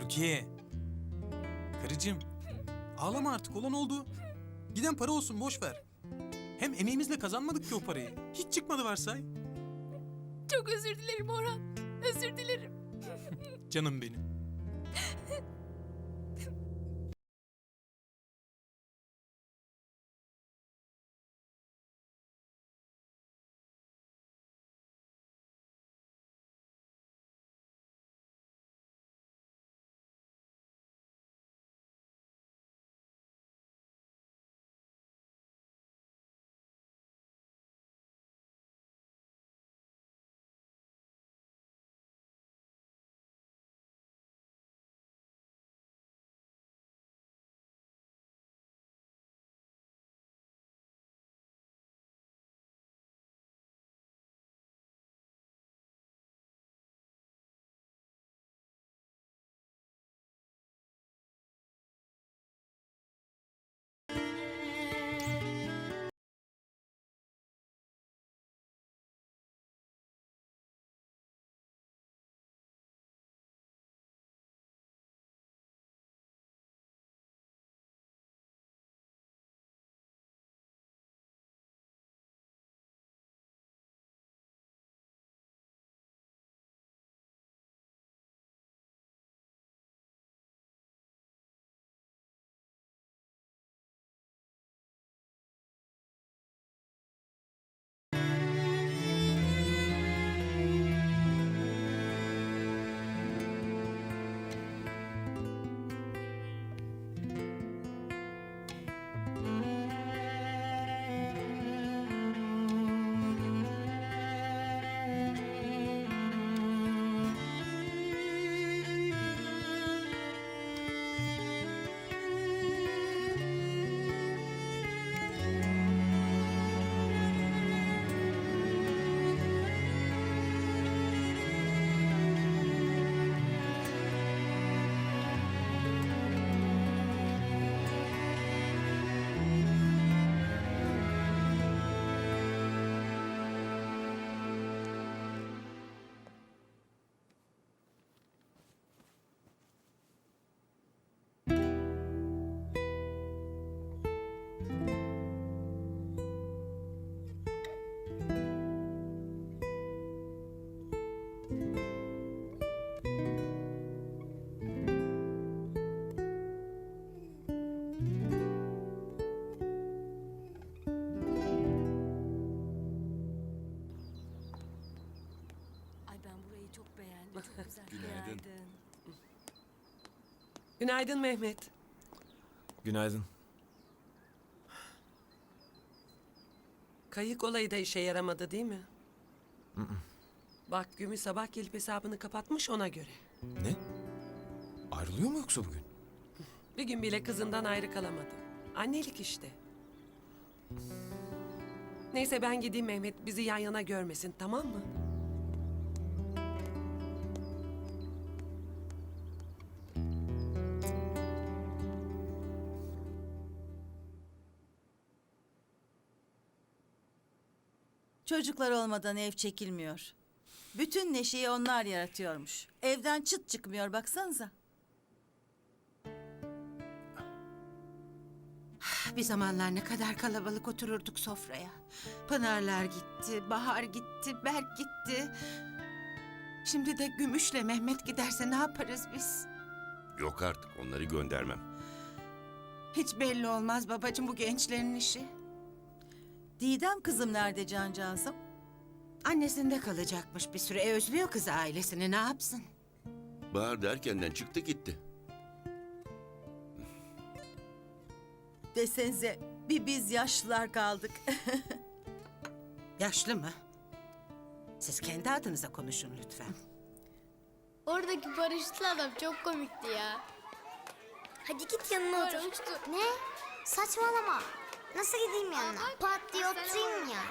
Rukiye. Karıcığım. Ağlama artık olan oldu. Giden para olsun boş ver. Hem emeğimizle kazanmadık ki o parayı. Hiç çıkmadı varsay. Çok özür dilerim Orhan. Özür dilerim. Canım benim. Çok beğendim. Çok güzel. Günaydın. Günaydın Mehmet. Günaydın. Kayık olayı da işe yaramadı değil mi? Bak Gümü sabah gelip hesabını kapatmış ona göre. Ne? Ayrılıyor mu yoksa bugün? Bir gün bile kızından ayrı kalamadı. Annelik işte. Neyse ben gideyim Mehmet bizi yan yana görmesin tamam mı? Çocuklar olmadan ev çekilmiyor. Bütün neşeyi onlar yaratıyormuş. Evden çıt çıkmıyor baksanıza. Bir zamanlar ne kadar kalabalık otururduk sofraya. Pınarlar gitti, Bahar gitti, Berk gitti. Şimdi de Gümüş'le Mehmet giderse ne yaparız biz? Yok artık onları göndermem. Hiç belli olmaz babacığım bu gençlerin işi. Didem kızım nerede cancağızım? Annesinde kalacakmış bir süre. E, özlüyor kız ailesini ne yapsın? Bahar da erkenden çıktı gitti. Desenize bir biz yaşlılar kaldık. Yaşlı mı? Siz kendi adınıza konuşun lütfen. Oradaki paraşütlü adam çok komikti ya. Hadi git yanına otur. Ne? Saçmalama. Nasıl gideyim yanına? Pat diye oturayım ya.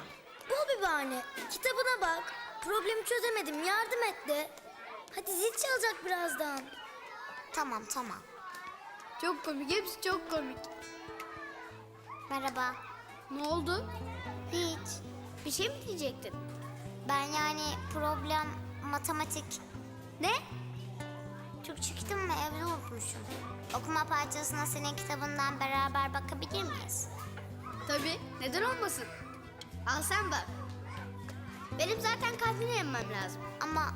Bu bir bahane. Kitabına bak. Problemi çözemedim. Yardım et de. Hadi zil çalacak birazdan. Tamam tamam. Çok komik. Hepsi çok komik. Merhaba. Ne oldu? Hiç. Bir şey mi diyecektin? Ben yani problem matematik Ne? Türkçe kitabımı evde unutmuşum. Okuma parçasına senin kitabından beraber. Neden olmasın? Al sen bak. Benim zaten kahveni yemem lazım. Ama